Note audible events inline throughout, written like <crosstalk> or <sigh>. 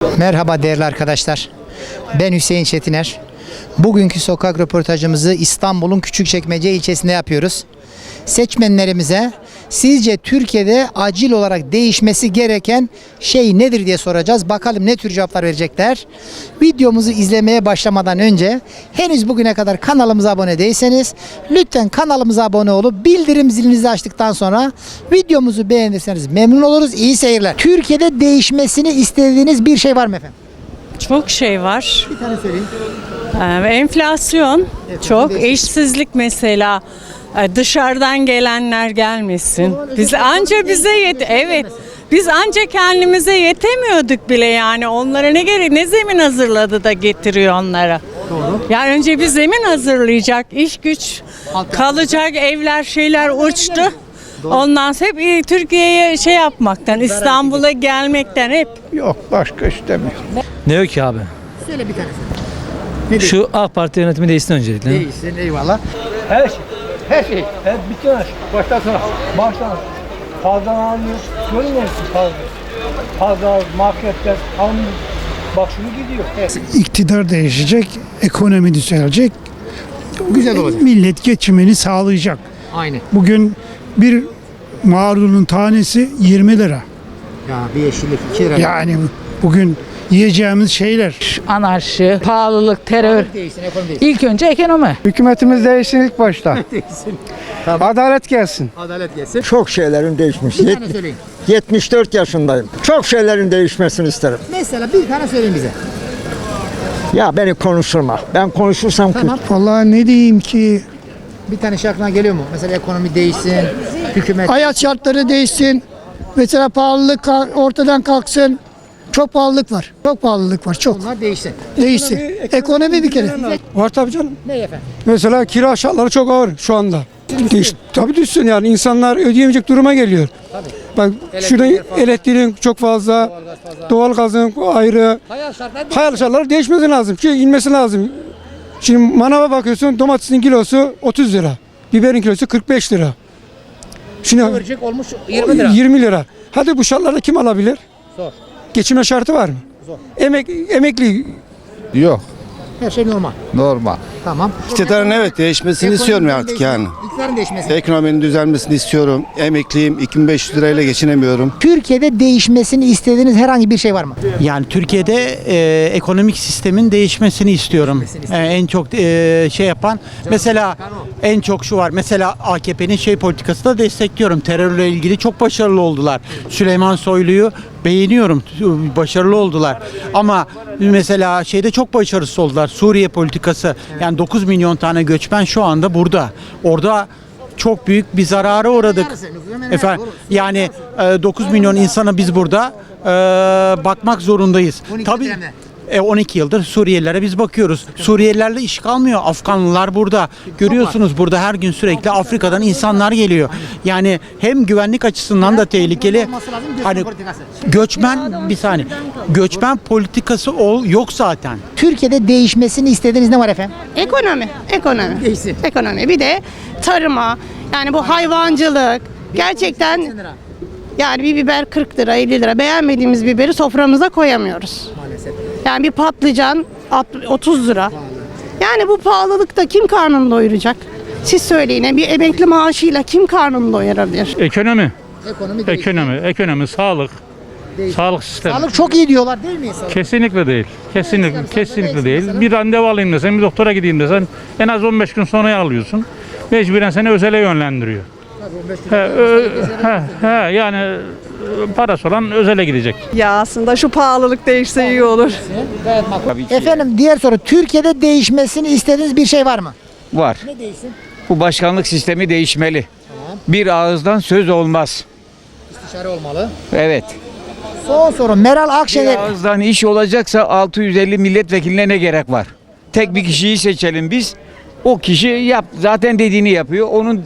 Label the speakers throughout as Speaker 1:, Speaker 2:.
Speaker 1: Merhaba değerli arkadaşlar. Ben Hüseyin Çetiner. Bugünkü sokak röportajımızı İstanbul'un Küçükçekmece ilçesinde yapıyoruz. Seçmenlerimize sizce Türkiye'de acil olarak değişmesi gereken şey nedir diye soracağız. Bakalım ne tür cevaplar verecekler. Videomuzu izlemeye başlamadan önce henüz bugüne kadar kanalımıza abone değilseniz lütfen kanalımıza abone olup bildirim zilinizi açtıktan sonra videomuzu beğenirseniz memnun oluruz. İyi seyirler. Türkiye'de değişmesini istediğiniz bir şey var mı efendim?
Speaker 2: Çok şey var.
Speaker 1: Bir tane söyleyeyim.
Speaker 2: Ee, enflasyon çok,
Speaker 1: değişik.
Speaker 2: işsizlik mesela. Dışarıdan gelenler gelmesin. Biz anca bize yet evet. Biz anca kendimize yetemiyorduk bile yani. Onlara ne gerek ne zemin hazırladı da getiriyor onlara.
Speaker 1: Doğru.
Speaker 2: Yani önce bir zemin hazırlayacak, iş güç kalacak, evler şeyler uçtu. Ondan sonra hep Türkiye'ye şey yapmaktan, İstanbul'a gelmekten hep
Speaker 3: Yok başka istemiyorum.
Speaker 4: Ne yok ki abi?
Speaker 1: Söyle bir tane. Ne değil?
Speaker 4: Şu AK Parti yönetimi değişsin öncelikle.
Speaker 1: Değilsin eyvallah.
Speaker 3: Şey. Her şey. Hep bütün her şey. Baştan sona. Baştan. Fazla almıyor. Görmüyor musun fazla? Fazla marketler almıyor. Bak şunu gidiyor.
Speaker 5: iktidar değişecek, ekonomi düzelecek,
Speaker 1: Güzel olacak.
Speaker 5: millet geçimini sağlayacak.
Speaker 1: Aynı.
Speaker 5: Bugün bir marulun tanesi 20 lira.
Speaker 1: Ya bir yeşillik 2 lira.
Speaker 5: Yani bugün yiyeceğimiz şeyler.
Speaker 6: anarşi, pahalılık, terör.
Speaker 1: Değilsin.
Speaker 6: İlk önce ekonomi.
Speaker 3: Hükümetimiz değişsin ilk başta. <laughs>
Speaker 1: Değilsin.
Speaker 3: Adalet gelsin.
Speaker 1: Adalet gelsin.
Speaker 7: Çok şeylerin değişmiş.
Speaker 1: Bir
Speaker 7: Yet-
Speaker 1: tane söyleyin.
Speaker 7: 74 yaşındayım. Çok şeylerin değişmesini isterim.
Speaker 1: Mesela bir tane söyleyin bize.
Speaker 7: Ya beni konuşturma. Ben konuşursam
Speaker 1: Tamam.
Speaker 5: Vallahi ne diyeyim ki
Speaker 1: Bir tane şey aklına geliyor mu? Mesela ekonomi değişsin, hükümet
Speaker 8: hayat şartları değişsin. Mesela pahalılık ortadan kalksın. Çok pahalılık var. Çok pahalılık var. Çok.
Speaker 1: bunlar değişsin.
Speaker 8: Değişsin. Ekonomi bir kere.
Speaker 3: Var tabii canım.
Speaker 1: Ne efendim?
Speaker 3: Mesela kira şartları çok ağır şu anda. Düş, tabii düşsün yani insanlar ödeyemeyecek duruma geliyor. Bak şurada elektriğin çok fazla, doğalgazın ayrı.
Speaker 1: Hayat şartları
Speaker 3: Hayal şartları değişmesi lazım ki inmesi lazım. Şimdi manava bakıyorsun domatesin kilosu 30 lira. Biberin kilosu 45 lira. Şimdi
Speaker 1: verecek olmuş 20 lira.
Speaker 3: 20 lira. Hadi bu şartlarda kim alabilir?
Speaker 1: Zor.
Speaker 3: Geçinme şartı var mı?
Speaker 1: Zor.
Speaker 3: Emek, emekli
Speaker 9: Yok
Speaker 1: Her şey normal.
Speaker 9: Normal.
Speaker 1: Tamam.
Speaker 9: İktidarın evet değişmesini istiyorum artık yani.
Speaker 1: İktidarın değişmesi.
Speaker 9: Ekonominin düzelmesini istiyorum. Emekliyim 2500 lirayla geçinemiyorum.
Speaker 1: Türkiye'de değişmesini istediğiniz herhangi bir şey var mı?
Speaker 10: Yani Türkiye'de e, ekonomik sistemin değişmesini istiyorum. E, en çok e, şey yapan mesela en çok şu var. Mesela AKP'nin şey politikası da destekliyorum. Terörle ilgili çok başarılı oldular. Süleyman Soylu'yu beğeniyorum. Başarılı oldular. Ama mesela şeyde çok başarısız oldular. Suriye politikası. Yani 9 milyon tane göçmen şu anda burada. Orada çok büyük bir zarara uğradık. Efendim yani e, 9 milyon insana biz burada e, bakmak zorundayız.
Speaker 1: 12
Speaker 10: Tabii. E, 12 yıldır Suriyelilere biz bakıyoruz. Suriyelilerle iş kalmıyor. Afganlılar burada. Görüyorsunuz burada her gün sürekli Afrika'dan insanlar geliyor. Yani hem güvenlik açısından da tehlikeli. Hani göçmen bir saniye. Göçmen politikası ol, yok zaten.
Speaker 1: Türkiye'de değişmesini istediğiniz ne var efendim?
Speaker 11: Ekonomi, ekonomi.
Speaker 1: Değişsin.
Speaker 11: Ekonomi. Bir de tarıma, yani bu hayvancılık. Gerçekten yani bir biber 40 lira, 50 lira. Beğenmediğimiz biberi soframıza koyamıyoruz. Yani bir patlıcan alt- 30 lira. Yani bu pahalılıkta kim karnını doyuracak? Siz söyleyin. Bir emekli maaşıyla kim karnını doyurabilir?
Speaker 12: Ekonomi,
Speaker 1: Ekonomi değişsin.
Speaker 12: ekonomi, ekonomi, sağlık,
Speaker 1: Değişsin.
Speaker 12: sağlık sistemi.
Speaker 1: Sağlık çok iyi diyorlar değil mi insanlar?
Speaker 12: Kesinlikle değil. Kesinlikle,
Speaker 1: Mesela
Speaker 12: kesinlikle
Speaker 1: mesela-
Speaker 12: değil. Bir randevu alayım desen, bir doktora gideyim desen en az 15 gün sonra alıyorsun. Mecburen seni özele yönlendiriyor. He, ö- he, he, yani parası olan özele gidecek.
Speaker 2: Ya aslında şu pahalılık değişse iyi olur.
Speaker 1: Efendim diğer soru. Türkiye'de değişmesini istediğiniz bir şey var mı?
Speaker 13: Var.
Speaker 1: Ne değişsin?
Speaker 13: Bu başkanlık sistemi değişmeli. Bir ağızdan söz olmaz.
Speaker 1: İstişare olmalı.
Speaker 13: Evet.
Speaker 1: Son soru. Meral
Speaker 13: Bir
Speaker 1: Akşener.
Speaker 13: ağızdan iş olacaksa 650 milletvekiline ne gerek var? Tek bir kişiyi seçelim biz. O kişi yap zaten dediğini yapıyor. Onun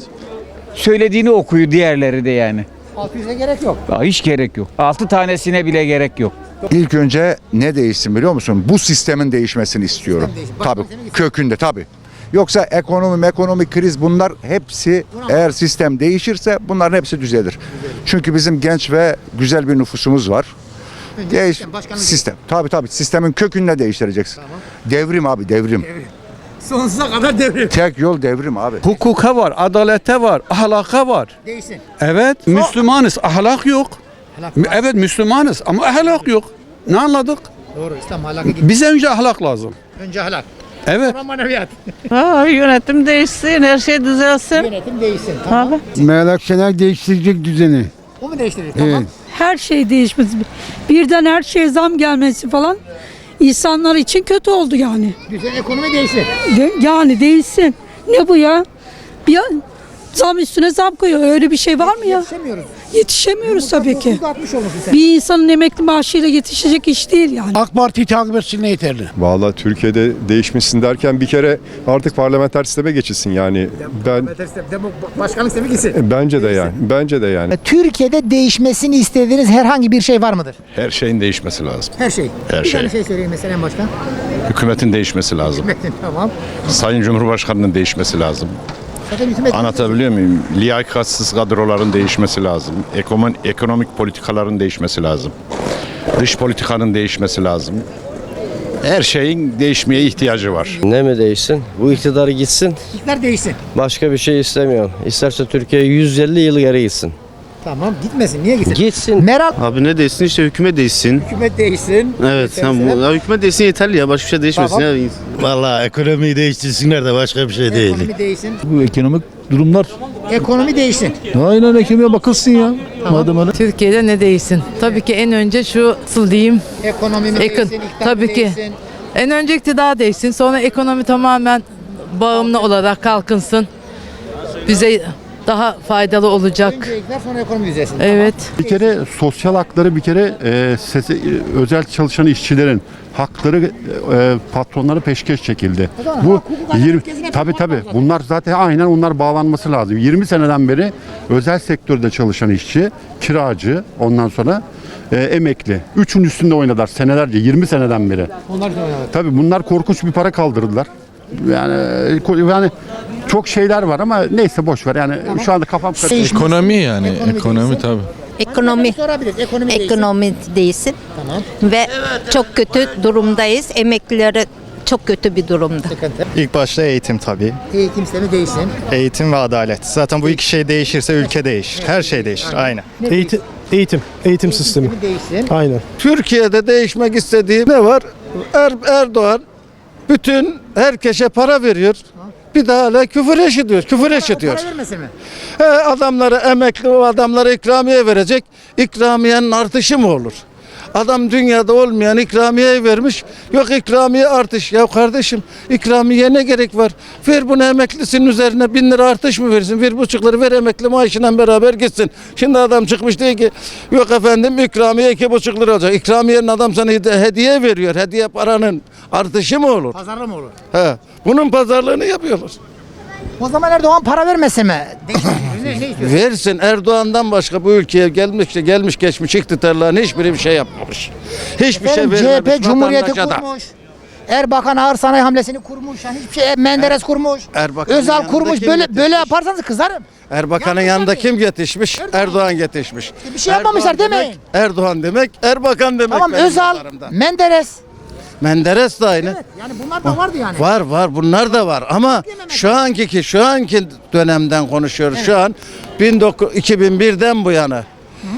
Speaker 13: söylediğini okuyor diğerleri de yani.
Speaker 1: 600'e gerek yok.
Speaker 13: Ya Hiç gerek yok. 6 tanesine bile gerek yok.
Speaker 9: İlk önce ne değişsin biliyor musun? Bu sistemin değişmesini istiyorum.
Speaker 1: Sistem
Speaker 9: Tabii
Speaker 1: gitsin.
Speaker 9: kökünde tabii. Yoksa ekonomi, ekonomik kriz bunlar hepsi eğer sistem değişirse bunların hepsi düzelir. Çünkü bizim genç ve güzel bir nüfusumuz var.
Speaker 14: Değiş,
Speaker 1: sistem.
Speaker 14: Tabii tabii sistemin kökünde değiştireceksin. Devrim abi devrim.
Speaker 1: Sonsuza kadar devrim.
Speaker 14: Tek yol devrim abi.
Speaker 15: Hukuka var, adalete var, ahlaka var.
Speaker 1: Değişsin.
Speaker 15: Evet, Müslümanız, ahlak yok. Evet, Müslümanız ama ahlak yok. Ne anladık?
Speaker 1: Doğru İslam ahlaka gidiyor.
Speaker 15: Bize önce ahlak lazım.
Speaker 1: Önce ahlak.
Speaker 15: Evet.
Speaker 1: Sonra maneviyat. <laughs>
Speaker 2: Aa, yönetim değişsin, her şey düzelsin.
Speaker 1: Yönetim değişsin. Tamam.
Speaker 5: Meral Akşener değiştirecek düzeni.
Speaker 1: O mu değiştirir? Tamam.
Speaker 16: Her şey değişmesi. Birden her şeye zam gelmesi falan insanlar için kötü oldu yani.
Speaker 1: Güzel ekonomi değişsin.
Speaker 16: De- yani değilsin. Ne bu ya? Bir zam üstüne zam koyuyor. Öyle bir şey var mı ya?
Speaker 1: Yetişemiyoruz.
Speaker 16: Yetişemiyoruz tabii ki.
Speaker 1: 60 olmuş sen.
Speaker 16: Bir insanın emekli maaşıyla yetişecek iş değil yani.
Speaker 5: AK Parti'yi takip etsin yeterli.
Speaker 17: Valla Türkiye'de değişmişsin derken bir kere artık parlamenter sisteme geçilsin yani. Ben
Speaker 1: Başkanlık sistemi gitsin.
Speaker 17: bence de yani. Bence de yani.
Speaker 1: Türkiye'de değişmesini istediğiniz herhangi bir şey var mıdır?
Speaker 17: Her şeyin değişmesi lazım.
Speaker 1: Her şey.
Speaker 17: Her
Speaker 1: bir
Speaker 17: şey.
Speaker 1: tane şey söyleyeyim mesela en baştan.
Speaker 17: Hükümetin değişmesi lazım.
Speaker 1: tamam.
Speaker 17: Sayın Cumhurbaşkanı'nın değişmesi lazım. Anlatabiliyor muyum? Liyakatsiz kadroların değişmesi lazım. Ekonomi, ekonomik politikaların değişmesi lazım. Dış politikanın değişmesi lazım. Her şeyin değişmeye ihtiyacı var.
Speaker 13: Ne mi değişsin? Bu iktidar gitsin.
Speaker 1: İktidar değişsin.
Speaker 13: Başka bir şey istemiyorum. İsterse Türkiye 150 yıl geri gitsin.
Speaker 1: Tamam gitmesin. Niye gitsin?
Speaker 13: Gitsin.
Speaker 1: Meral
Speaker 18: Abi ne değişsin işte hükümet değişsin.
Speaker 1: hükümet değişsin.
Speaker 18: Evet. Ya, bu- ya hükümet değişsin yeterli ya. Başka bir şey değişmesin.
Speaker 1: Tamam.
Speaker 18: Ya.
Speaker 5: Vallahi ekonomiyi değiştirsinler de başka bir şey
Speaker 1: Ekonomi değişsin.
Speaker 5: Bu ekonomik durumlar.
Speaker 1: Ekonomi değişsin.
Speaker 5: Aynen ekonomiye bakılsın ya. Madem öyle.
Speaker 19: Türkiye'de ne değişsin? Tabii ki en önce şu nasıl diyeyim?
Speaker 1: Ekonomi mi
Speaker 19: Ekon-
Speaker 1: değişsin?
Speaker 19: tabii ki.
Speaker 1: değişsin?
Speaker 19: En önce iktidar değişsin. Sonra ekonomi tamamen bağımlı olarak kalkınsın. Bize daha faydalı olacak.
Speaker 1: Sonra ekonomi düzelsin.
Speaker 19: Evet.
Speaker 17: Bir kere sosyal hakları bir kere e, sesi, e, özel çalışan işçilerin hakları e, patronlara peşkeş çekildi.
Speaker 1: zaman
Speaker 17: Bu
Speaker 1: hak, hukuk,
Speaker 17: 20
Speaker 1: adalet gezine
Speaker 17: tabi tabi bunlar zaten aynen onlar bağlanması lazım. 20 seneden beri özel sektörde çalışan işçi, kiracı, ondan sonra e, emekli. Üçün üstünde oynadılar senelerce 20 seneden beri.
Speaker 1: Onlar da oynadı.
Speaker 17: Tabi bunlar korkunç bir para kaldırdılar. Yani yani çok şeyler var ama neyse boş ver. Yani şu anda kafam karışık.
Speaker 18: Ekonomi yani.
Speaker 1: Ekonomi değişsin.
Speaker 18: tabii.
Speaker 20: Ekonomi
Speaker 1: Sorabiliriz. Ekonomi
Speaker 20: ekonomi değilsin
Speaker 1: Tamam.
Speaker 20: ve çok kötü durumdayız. Emeklileri çok kötü bir durumda.
Speaker 1: Sıkıntı.
Speaker 18: İlk başta eğitim tabii.
Speaker 1: Eğitim sistemi değişsin.
Speaker 18: Eğitim ve adalet. Zaten bu iki şey değişirse ülke değişir. Her şey değişir. Aynen.
Speaker 1: Ne
Speaker 5: Eğitim, eğitim, eğitim sistemi.
Speaker 1: değişsin.
Speaker 5: Aynen.
Speaker 15: Türkiye'de değişmek istediği ne var? Er, Erdoğan bütün herkese para veriyor. Bir daha hala küfür eşitiyor. Küfür eşitiyor.
Speaker 1: Para vermesin mi?
Speaker 15: He, adamlara emekli adamlara ikramiye verecek. İkramiyenin artışı mı olur? Adam dünyada olmayan ikramiye vermiş. Yok ikramiye artış. Ya kardeşim ikramiye ne gerek var? Ver bunu emeklisinin üzerine bin lira artış mı versin? Bir buçukları ver emekli maaşıyla beraber gitsin. Şimdi adam çıkmış diyor ki yok efendim ikramiye iki buçuk lira olacak. İkramiyenin adam sana hediye- veriyor. Hediye paranın artışı mı olur?
Speaker 1: Pazarlı mı olur?
Speaker 15: He. Bunun pazarlığını yapıyorlar.
Speaker 1: O zaman Erdoğan para vermese mi? Değişsin. ne, ne istiyorsun?
Speaker 15: Versin Erdoğan'dan başka bu ülkeye gelmiş gelmiş geçmiş iktidarların hiçbiri bir şey yapmamış. Hiçbir
Speaker 1: Efendim,
Speaker 15: şey vermemiş
Speaker 1: CHP Cumhuriyeti
Speaker 15: vatandaşa da.
Speaker 1: kurmuş. Erbakan ağır sanayi hamlesini kurmuş. Yani hiçbir şey Menderes kurmuş.
Speaker 15: Erbakan'ın
Speaker 1: Özal
Speaker 15: yanında
Speaker 1: kurmuş.
Speaker 15: kim
Speaker 1: Böyle
Speaker 15: yetişmiş?
Speaker 1: böyle yaparsanız kızarım.
Speaker 15: Erbakan'ın
Speaker 1: Yapmış
Speaker 15: yanında
Speaker 1: tabii.
Speaker 15: kim yetişmiş?
Speaker 1: Erdoğan.
Speaker 15: Erdoğan, yetişmiş.
Speaker 1: Bir şey yapmamışlar
Speaker 15: Erdoğan
Speaker 1: demeyin.
Speaker 15: demek, Erdoğan demek, Erbakan demek.
Speaker 1: Tamam
Speaker 15: benim
Speaker 1: Özal,
Speaker 15: nazarımda.
Speaker 1: Menderes.
Speaker 15: Menderes de aynı.
Speaker 1: Yani bunlar da vardı yani.
Speaker 15: Var var bunlar da var ama şu anki ki şu anki dönemden konuşuyoruz. Şu an 19 2001'den bu yana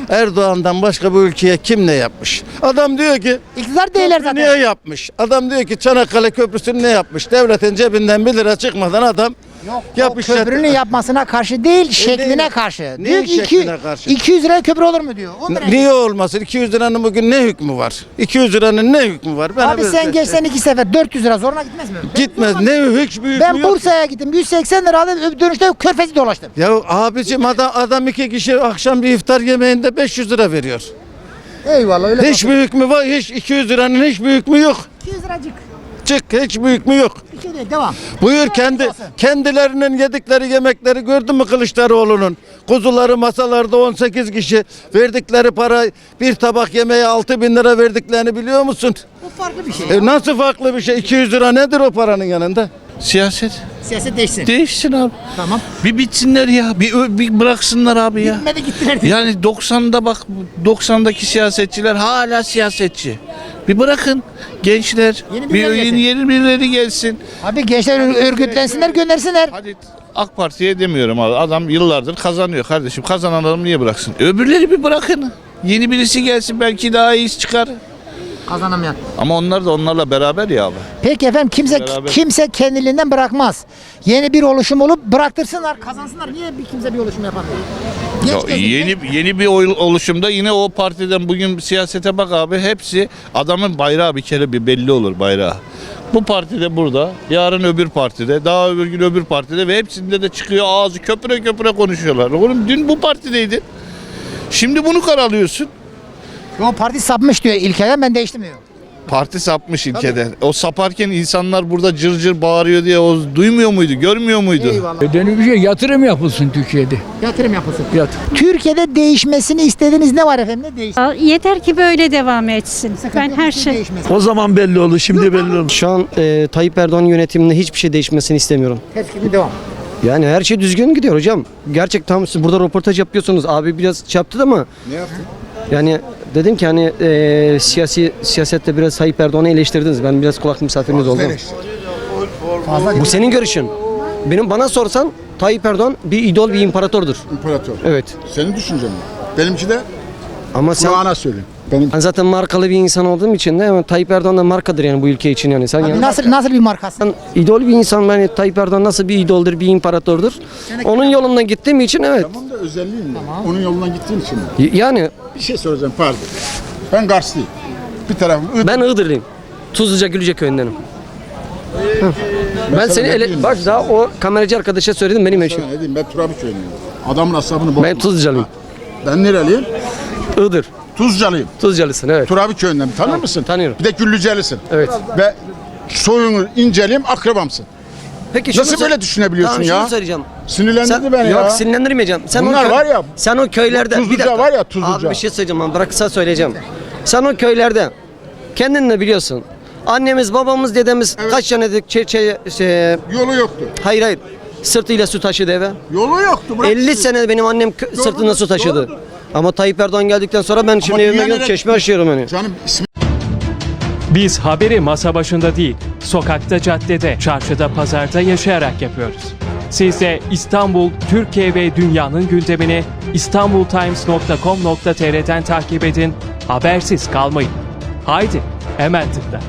Speaker 15: Erdoğan'dan başka bu ülkeye kim ne yapmış? Adam diyor ki
Speaker 1: İktidar değiller zaten.
Speaker 15: niye yapmış? Adam diyor ki Çanakkale Köprüsü'nü ne yapmış? Devletin cebinden 1 lira çıkmadan adam
Speaker 1: Yok,
Speaker 15: Yap
Speaker 1: o
Speaker 15: işte.
Speaker 1: köprünün yapmasına karşı değil, şekline
Speaker 15: neyin-
Speaker 1: karşı.
Speaker 15: neyin
Speaker 1: Diyor ki iki-
Speaker 15: karşı?
Speaker 1: 200 liraya köprü olur mu diyor. Lira.
Speaker 15: niye olmasın? 200 liranın bugün ne hükmü var? 200 liranın ne hükmü var? Ben
Speaker 1: Abi sen geçsen iki sefer 400 lira zoruna gitmez mi?
Speaker 15: Gitmez. Ne hiç büyük
Speaker 1: Ben Bursa'ya gittim 180 lira aldım öbür dönüşte körfezi dolaştım.
Speaker 15: Ya abicim adam adam iki kişi akşam bir iftar yemeğinde 500 lira veriyor.
Speaker 1: Eyvallah öyle.
Speaker 15: Hiç bir hükmü var. Hiç 200 liranın hiç bir hükmü yok.
Speaker 1: 200 liracık.
Speaker 15: Çık hiç bir hükmü yok.
Speaker 1: Bir şey değil devam.
Speaker 15: Buyur kendi kendilerinin yedikleri yemekleri gördün mü Kılıçdaroğlu'nun? Kuzuları masalarda 18 kişi verdikleri para bir tabak yemeğe 6 bin lira verdiklerini biliyor musun?
Speaker 1: Bu farklı bir şey.
Speaker 15: E nasıl farklı bir şey? 200 lira nedir o paranın yanında?
Speaker 18: Siyaset.
Speaker 1: Siyaset değişsin.
Speaker 21: Değişsin abi.
Speaker 1: Tamam.
Speaker 21: Bir bitsinler ya. Bir, ö- bir bıraksınlar abi ya.
Speaker 1: Bitmedi gittiler. diyor.
Speaker 21: Yani 90'da bak 90'daki siyasetçiler hala siyasetçi. Bir bırakın gençler.
Speaker 1: Yeni
Speaker 21: bir
Speaker 1: birileri gelsin.
Speaker 21: yeni, yeni birileri gelsin.
Speaker 1: Abi gençler örgütlensinler göndersinler.
Speaker 21: Hadi AK Parti'ye demiyorum abi. Adam yıllardır kazanıyor kardeşim. Kazanan adam niye bıraksın? Öbürleri bir bırakın. Yeni birisi gelsin belki daha iyisi çıkar.
Speaker 1: Kazanamayan.
Speaker 21: Ama onlar da onlarla beraber ya abi.
Speaker 1: Peki efendim kimse
Speaker 21: Beraber.
Speaker 1: kimse kendiliğinden bırakmaz. Yeni bir oluşum olup bıraktırsınlar, kazansınlar. Niye bir kimse bir oluşum yapamıyor? Genç
Speaker 21: Ya
Speaker 1: kesim-
Speaker 21: yeni yeni bir oy- oluşumda yine o partiden bugün siyasete bak abi hepsi adamın bayrağı bir kere bir belli olur bayrağı. Bu partide burada, yarın öbür partide, daha öbür gün öbür partide ve hepsinde de çıkıyor ağzı köpüre köpüre konuşuyorlar. Oğlum dün bu partideydin. Şimdi bunu karalıyorsun.
Speaker 1: O parti sapmış diyor İlker'den ben değiştim diyor.
Speaker 21: Parti sapmış ilkeden. O saparken insanlar burada cır cır bağırıyor diye o duymuyor muydu, görmüyor muydu?
Speaker 1: Eyvallah.
Speaker 3: Nedeni bir şey yatırım yapılsın Türkiye'de.
Speaker 1: Yatırım yapılsın.
Speaker 3: Yat.
Speaker 1: Türkiye'de değişmesini istediğiniz ne var efendim? Ne değişti?
Speaker 2: Yeter ki böyle devam etsin. Ben her şey
Speaker 1: Değişmesi.
Speaker 3: O zaman belli olur, şimdi belli olur.
Speaker 22: Şu an e, Tayyip Erdoğan yönetiminde hiçbir şey değişmesini istemiyorum.
Speaker 1: Hepsi devam.
Speaker 22: Yani her şey düzgün gidiyor hocam. Gerçek tam siz burada röportaj yapıyorsunuz. Abi biraz çarptı ama.
Speaker 14: Ne yaptın?
Speaker 22: Yani dedim ki hani e, siyasi siyasette biraz Tayyip Erdoğan'ı eleştirdiniz. Ben biraz kulak misafiriniz oldum. Bu senin görüşün. Benim bana sorsan Tayyip Erdoğan bir idol bir imparatordur.
Speaker 14: İmparator.
Speaker 22: Evet.
Speaker 14: Senin düşüncen mi? Benimki de
Speaker 22: Ama sen
Speaker 14: kulağına söyle. Benim
Speaker 22: ben zaten markalı bir insan olduğum için de ama Tayyip Erdoğan da markadır yani bu ülke için yani. Sen
Speaker 1: Abi
Speaker 22: yani-
Speaker 1: nasıl nasıl bir markası?
Speaker 22: Ben idol bir insan ben Tayyip Erdoğan nasıl bir idoldur, bir imparatordur. Onun yolundan gittiğim için evet.
Speaker 14: tamam da özelliğin ne? Onun yolundan gittiğin için mi?
Speaker 22: Y- Yani
Speaker 14: Bir şey soracağım pardon. Ben Karslıyım. Bir tarafım Iğdır.
Speaker 22: ben Iğdırlıyım. Tuzluca Gülüce köyündenim. Ben
Speaker 14: sana
Speaker 22: seni ele... Bak daha o kameracı arkadaşa söyledim benim eşim.
Speaker 14: Ben Turabi köylüyüm. Adamın asabını bozma.
Speaker 22: Ben Tuzlucalıyım.
Speaker 14: Ben nereliyim?
Speaker 22: Iğdır.
Speaker 14: Tuzcalıyım.
Speaker 22: Tuzlucalısın evet.
Speaker 14: Turabi köyünden tanır mısın?
Speaker 22: Tanıyorum.
Speaker 14: Bir de Güllücelisin.
Speaker 22: Evet.
Speaker 14: Ve soyunu inceleyim akrabamsın.
Speaker 22: Peki şunu
Speaker 14: Nasıl
Speaker 22: sor-
Speaker 14: böyle düşünebiliyorsun
Speaker 22: Tamam,
Speaker 14: ya?
Speaker 22: şunu söyleyeceğim.
Speaker 14: Sinirlendirdi
Speaker 22: Sen,
Speaker 14: beni ya.
Speaker 22: yok sinirlendirmeyeceğim. Sen
Speaker 14: Bunlar
Speaker 22: o
Speaker 14: var ya,
Speaker 22: Sen o köylerde
Speaker 14: Tuzluca
Speaker 22: dakika.
Speaker 14: var ya, Tuzluca.
Speaker 22: Abi bir şey söyleyeceğim ama bıraksa söyleyeceğim. Sen o köylerde kendin de biliyorsun. Annemiz, babamız, dedemiz kaç tane de şey, şey, şey,
Speaker 14: Yolu yoktu.
Speaker 22: hayır hayır. Sırtıyla su taşıdı eve.
Speaker 14: Yolu yoktu. Bırak
Speaker 22: 50 sene benim annem kö- sırtında su taşıdı. Ama Tayyip Erdoğan geldikten sonra ben şimdi evime
Speaker 14: nere-
Speaker 22: çeşme açıyorum hani.
Speaker 14: Canım ismi
Speaker 23: Biz haberi masa başında değil, sokakta, caddede, çarşıda, pazarda yaşayarak yapıyoruz. Siz de İstanbul, Türkiye ve dünyanın gündemini istanbultimes.com.tr'den takip edin, habersiz kalmayın. Haydi, hemen tıkla.